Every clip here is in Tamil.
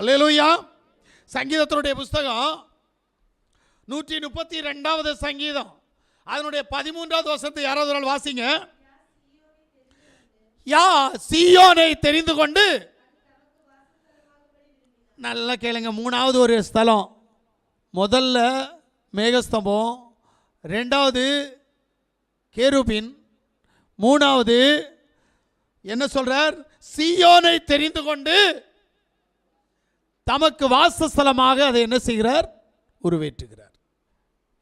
அல்லேலூயா சங்கீதத்தினுடைய புஸ்தகம் நூற்றி முப்பத்தி ரெண்டாவது சங்கீதம். அதனுடைய பதிமூன்றாவது வருஷத்தை யாராவது ஒரு ஆள் வாசிங்க. யா சியோனை தெரிந்து கொண்டு. நல்லா கேளுங்க மூணாவது ஒரு ஸ்தலம். முதல்ல மேகஸ்தம்பம் ரெண்டாவது கேருபின் மூணாவது என்ன சொல்றார்? சியோனை தெரிந்து கொண்டு. தமக்கு வாசஸ்தலமாக அதை என்ன செய்கிறார்? உருவேற்றுகிறார்.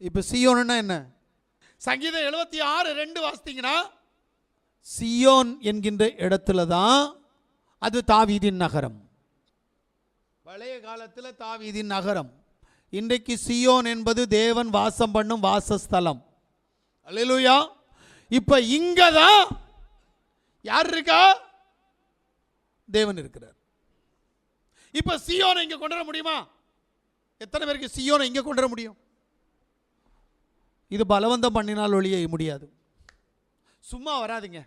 இப்போ சியோன்னா என்ன? சங்கீதம் எழுபத்தி ஆறு ரெண்டு வாசித்தீங்கன்னா சியோன் என்கின்ற இடத்துல தான் அது தாவீதின் நகரம். பழைய காலத்தில் தாவீதின் நகரம். இன்றைக்கு சியோன் என்பது தேவன் வாசம் பண்ணும் வாசஸ்தலம். அல்லேலூயா. இப்போ இங்கே தான் யார் இருக்கா? தேவன் இருக்கிறார். இப்போ சியோனை இங்கே கொண்டு வர முடியுமா? எத்தனை பேருக்கு சியோனை இங்கே கொண்டு வர முடியும்? இது பலவந்தம் பண்ணினால் ஒழிய முடியாது. சும்மா வராதுங்க.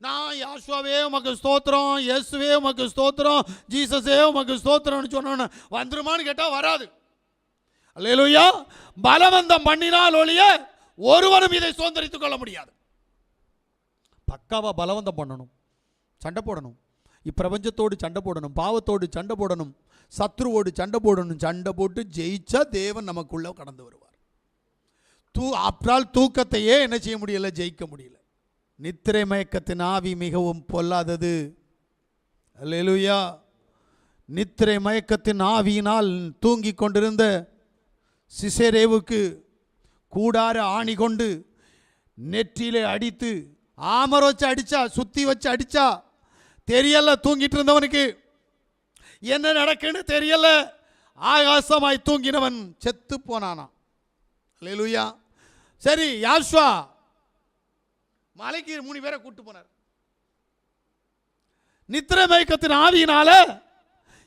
நான் யாஷுவாவே உமக்கு ஸ்தோத்திரம் இயேசுவே உமக்கு ஸ்தோத்திரம் ஜீசஸே உமக்கு ஸ்தோத்திரம்னு சொன்னோன்னு வந்துருமான்னு கேட்டால் வராது. அல்லையா பலவந்தம் பண்ணினால் ஒழிய ஒருவரும் இதை சுதந்திரித்துக் கொள்ள முடியாது. பக்காவாக பலவந்தம் பண்ணணும். சண்டை போடணும். இப்பிரபஞ்சத்தோடு சண்டை போடணும் பாவத்தோடு சண்டை போடணும் சத்ருவோடு சண்டை போடணும் சண்டை போட்டு ஜெயிச்சா தேவன் நமக்குள்ளே கடந்து வருவார். தூ அப்றால் தூக்கத்தையே என்ன செய்ய முடியல? ஜெயிக்க முடியல. நித்திரை மயக்கத்தின் ஆவி மிகவும் பொல்லாதது. அல்லேலூயா. நித்திரை மயக்கத்தின் ஆவியினால் தூங்கிக் கொண்டிருந்த சிசேரேவுக்கு கூடார ஆணி கொண்டு நெற்றியிலே அடித்து ஆமர வச்சு அடித்தா சுத்தி வச்சு அடித்தா தெரியல தூங்கிட்டு இருந்தவனுக்கு. என்ன நடக்குன்னு தெரியல. ஆகாசமாய் தூங்கினவன் செத்து போனானா அல்லேலூயா. சரி யாஷ்வா. மலைக்கு மூணு பேரை கூட்டு போனார். நித்திர மயக்கத்தின் ஆவியினால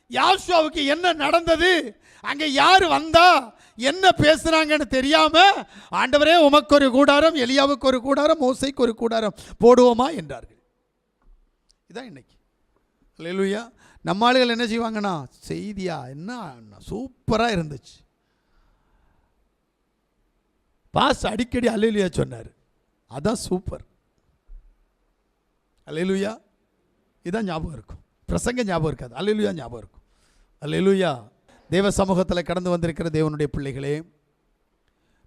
யாஷ்வாவுக்கு என்ன நடந்தது? அங்க யார் வந்தா? என்ன பேசுறாங்கன்னு தெரியாம ஆண்டவரே உமக்கு ஒரு கூடாரம் எலியாவுக்கு ஒரு கூடாரம் மோசைக்கு ஒரு கூடாரம் போடுவோமா என்றார்கள். இதான் இன்னைக்கு. அல்லேலூயா நம்ம ஆளுகள் என்ன செய்வாங்கன்னா செய்தியா என்ன சூப்பராக இருந்துச்சு. பாஸ் அடிக்கடி அலையிலுயா சொன்னார். அதான் சூப்பர் அலையிலுயா இதான் ஞாபகம் இருக்கும். பிரசங்க ஞாபகம் இருக்காது. அலையிலுயா ஞாபகம் இருக்கும். அலையிலுயா தேவ சமூகத்தில் கடந்து வந்திருக்கிற தேவனுடைய பிள்ளைகளே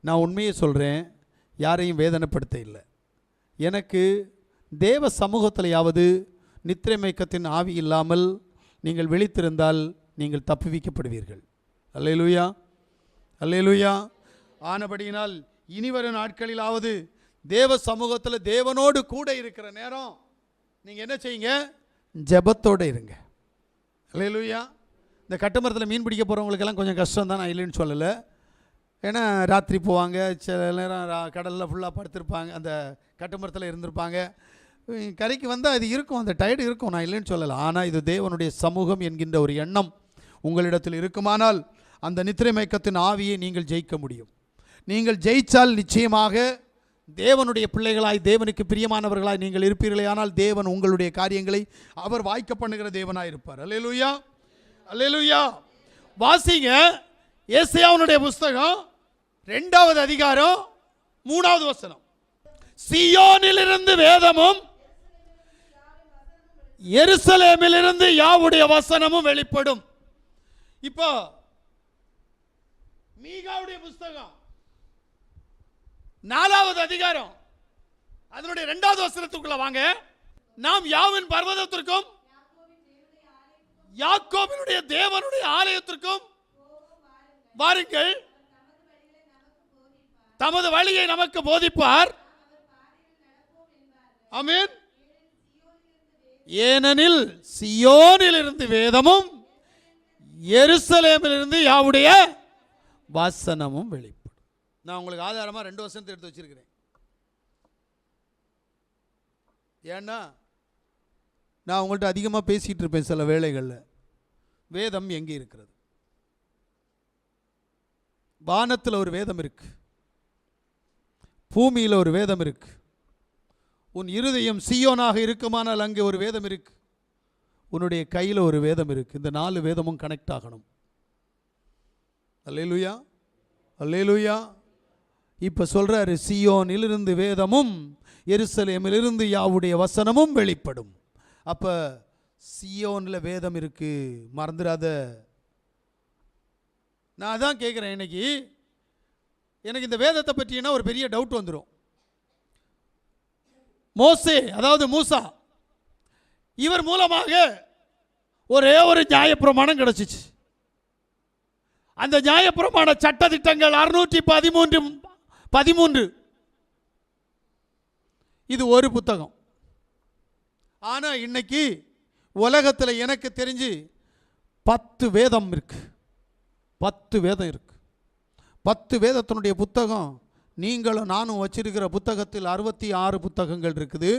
நான் உண்மையை சொல்கிறேன் யாரையும் வேதனைப்படுத்த இல்லை. எனக்கு தேவ சமூகத்திலையாவது யாவது மயக்கத்தின் ஆவி இல்லாமல் நீங்கள் விழித்திருந்தால் நீங்கள் தப்புவிக்கப்படுவீர்கள். அல்லேலூயா. அல்லேலூயா. ஆனபடியினால் இனிவரும் நாட்களிலாவது தேவ சமூகத்தில் தேவனோடு கூட இருக்கிற நேரம். நீங்கள் என்ன செய்யுங்க? ஜெபத்தோடு இருங்க. அல்லேலூயா. இந்த கட்டுமரத்தில் மீன் பிடிக்க போகிறவங்களுக்கெல்லாம் கொஞ்சம் கஷ்டம் தான் நான் இல்லைன்னு சொல்லலை. ஏன்னா ராத்திரி போவாங்க சில நேரம் ரா கடலில் ஃபுல்லாக படுத்திருப்பாங்க அந்த கட்டுமரத்தில் இருந்திருப்பாங்க. கரைக்கு வந்தால் அது இருக்கும் அந்த டயர்டு இருக்கும். நான் இல்லைன்னு சொல்லலை. ஆனால் இது தேவனுடைய சமூகம் என்கின்ற ஒரு எண்ணம் உங்களிடத்தில் இருக்குமானால் அந்த நித்திரை மயக்கத்தின் ஆவியை நீங்கள் ஜெயிக்க முடியும். நீங்கள் ஜெயித்தால் நிச்சயமாக தேவனுடைய பிள்ளைகளாய் தேவனுக்கு பிரியமானவர்களாய் நீங்கள் இருப்பீர்களே. ஆனால் தேவன் உங்களுடைய காரியங்களை அவர் வாய்க்க பண்ணுகிற தேவனாய் இருப்பார். அல்லேலூயா! அல்லேலூயா! வாசிங்க. ஏசையாவுனுடைய புஸ்தகம் ரெண்டாவது அதிகாரம் மூணாவது வசனம். சியோனிலிருந்து வேதமும் எருசலேமிலிருந்து யாவுடைய வசனமும் வெளிப்படும். இப்போ மீகாவுடைய புஸ்தகம். நாலாவது அதிகாரம். அதனுடைய இரண்டாவது வசனத்துக்குள்ள வாங்க. நாம் யாவின் பர்வதத்திற்கும் யாக்கோபினுடைய தேவனுடைய ஆலயத்திற்கும் வாருங்கள். தமது வழியை நமக்கு போதிப்பார். அமீன் ஏனெனில் சியோனில் இருந்து வேதமும் எருசலேமிலிருந்து யாவுடைய வசனமும் வெளிப்படும். நான் உங்களுக்கு ஆதாரமாக ரெண்டு வருஷத்தை எடுத்து வச்சிருக்கிறேன். ஏன்னா நான் உங்கள்கிட்ட அதிகமாக பேசிகிட்டு இருப்பேன் சில வேளைகளில். வேதம் எங்கே இருக்கிறது? வானத்தில் ஒரு வேதம் இருக்குது பூமியில் ஒரு வேதம் இருக்குது உன் இருதயம் சியோனாக இருக்குமானால் அங்கே ஒரு வேதம் இருக்கு. உன்னுடைய கையில் ஒரு வேதம் இருக்குது இந்த நாலு வேதமும் கனெக்ட் ஆகணும். அல்லேலூயா? அல்லேலூயா? இப்போ சொல்கிறாரு சியோனிலிருந்து வேதமும் எருசலேமிலிருந்து யாவுடைய வசனமும் வெளிப்படும். அப்போ சியோனில் வேதம் இருக்குது மறந்துடாத. நான் அதான் கேட்குறேன் இன்னைக்கு. எனக்கு இந்த வேதத்தை பற்றினா ஒரு பெரிய டவுட் வந்துடும் மோசே அதாவது மூசா. இவர் மூலமாக ஒரே ஒரு நியாயப்பிரமாணம் கிடச்சிச்சு. அந்த நியாயப்பிரமாண சட்டதிட்டங்கள் அறுநூற்றி பதிமூன்று பதிமூன்று. இது ஒரு புத்தகம். ஆனால் இன்னைக்கு உலகத்தில் எனக்கு தெரிஞ்சு பத்து வேதம் இருக்கு. பத்து வேதம் இருக்கு. பத்து வேதத்தினுடைய புத்தகம் நீங்களும் நானும் வச்சிருக்கிற புத்தகத்தில் அறுபத்தி ஆறு புத்தகங்கள் இருக்குது.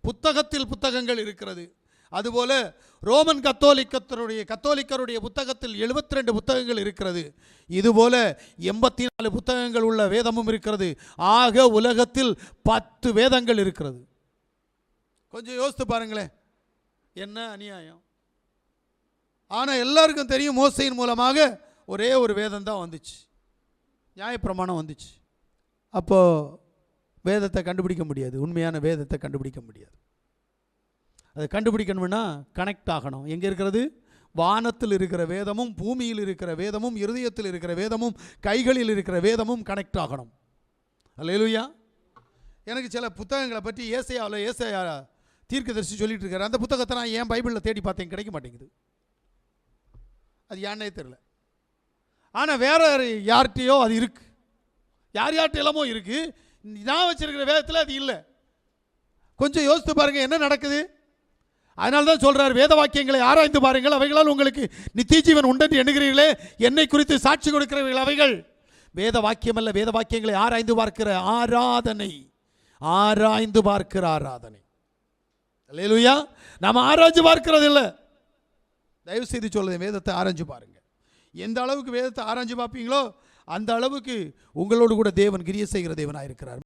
புத்தகத்தில் புத்தகங்கள் இருக்கிறது. அதுபோல ரோமன் கத்தோலிக்கத்தருடைய கத்தோலிக்கருடைய புத்தகத்தில் 72 ரெண்டு புத்தகங்கள் இருக்கிறது. இதுபோல எண்பத்தி நாலு புத்தகங்கள் உள்ள வேதமும் இருக்கிறது. ஆக உலகத்தில் பத்து வேதங்கள் இருக்கிறது. கொஞ்சம் யோசித்து பாருங்களேன். என்ன அநியாயம்? ஆனால் எல்லாருக்கும் தெரியும் மோசையின் மூலமாக ஒரே ஒரு வேதம் தான் வந்துச்சு. நியாயப்பிரமாணம் வந்துச்சு. அப்போது வேதத்தை கண்டுபிடிக்க முடியாது. உண்மையான வேதத்தை கண்டுபிடிக்க முடியாது. அதை கண்டுபிடிக்கணும்னா கனெக்ட் ஆகணும். எங்கே இருக்கிறது? வானத்தில் இருக்கிற வேதமும் பூமியில் இருக்கிற வேதமும் இருதயத்தில் இருக்கிற வேதமும் கைகளில் இருக்கிற வேதமும் கனெக்ட் ஆகணும். அல்லையா எனக்கு சில புத்தகங்களை பற்றி ஏசையாவில் ஏசையா தீர்க்கதரிசி சொல்லிட்டு இருக்காரு. அந்த புத்தகத்தை நான் ஏன் பைபிளில் தேடி பார்த்தேன். கிடைக்க மாட்டேங்குது. அது ஏன்னே தெரில ஆனால் வேற யார்கிட்டையோ அது இருக்கு. யார் யார்கிட்ட இளமோ இருக்குது நான் வச்சுருக்கிற வேதத்தில் அது இல்லை. கொஞ்சம் யோசித்து பாருங்கள் என்ன நடக்குது? அதனால தான் சொல்கிறார் வேத வாக்கியங்களை ஆராய்ந்து பாருங்கள் அவைகளால் உங்களுக்கு நித்திய ஜீவன் உண்டென்று எண்ணுகிறீர்களே என்னை குறித்து சாட்சி கொடுக்கிறவர்கள் அவைகள். வேத வாக்கியம் அல்ல வேத வாக்கியங்களை ஆராய்ந்து பார்க்கிற ஆராதனை. ஆராய்ந்து பார்க்கிற ஆராதனை. இல்லையா நாம் ஆராய்ஞ்சு பார்க்கிறது இல்லை. தயவு செய்து சொல்லுது வேதத்தை ஆராய்ஞ்சு பாருங்கள் எந்த அளவுக்கு வேதத்தை ஆராய்ஞ்சு பார்ப்பீங்களோ அந்த அளவுக்கு உங்களோடு கூட தேவன் கிரிய செய்கிற தேவனாக இருக்கிறார்